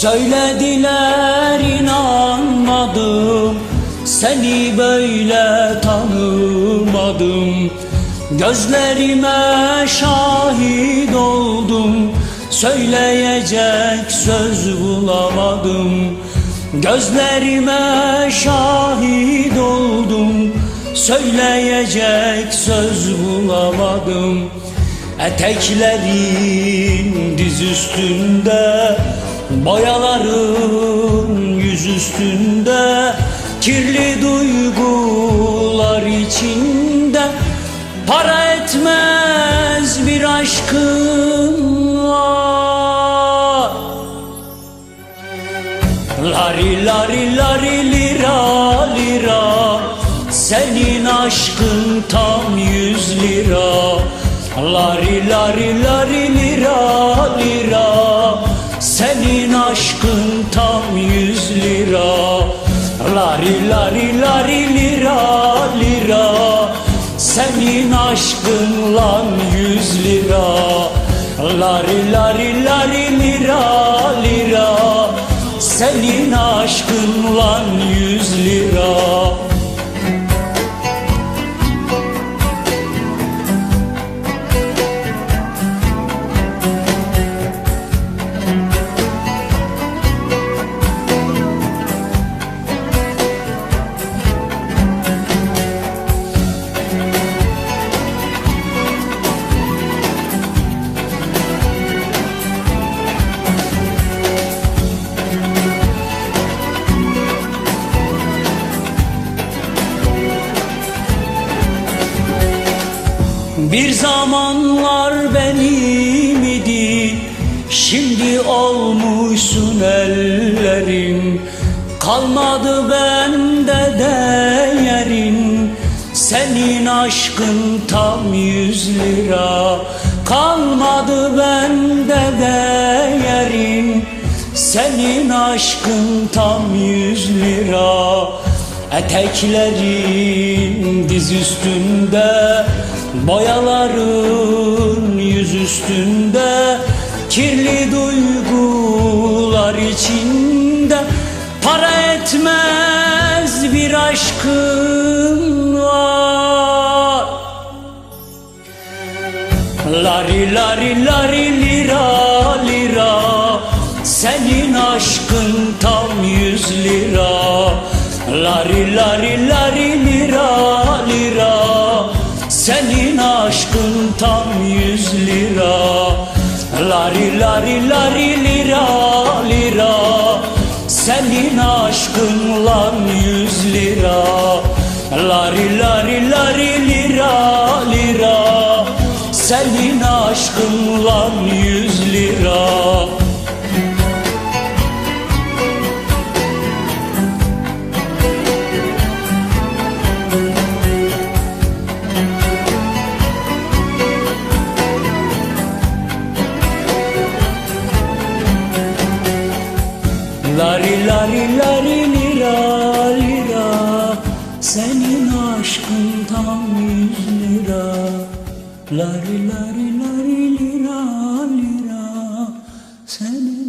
Söylediler inanmadım. Seni böyle tanımadım. Gözlerime şahit oldum. Söyleyecek söz bulamadım. Gözlerime şahit oldum. Söyleyecek söz bulamadım. Eteklerin diz üstünde Boyaların yüz üstünde Kirli duygular içinde. Para etmez bir aşkın var Lari lari lari lira lira. Senin aşkın tam yüz lira. Lari lari lari lira lira. Lari lari lari lira lira. Senin aşkın lan yüz lira. Lari lari Bir zamanlar benim idi Şimdi olmuşsun ellerim Kalmadı bende değerin Senin aşkın tam yüz lira. Kalmadı bende değerin Senin aşkın tam yüz lira Eteklerin diz üstünde Boyaların yüz üstünde Kirli duygular içinde. Para etmez bir aşkın var. Lari lari lari lira lira. Senin aşkın tam yüz lira Lari lari lari lira lira. Senin aşkın tam yüz lira. Lari lari lari lira lira. Senin aşkın lan yüz lira. Lari lari lari lira lira. Senin aşkın lan yüz lira Lari lari lari lira lira. Senin aşkın tam yüz lira. Lari lari lari lira lira. Senin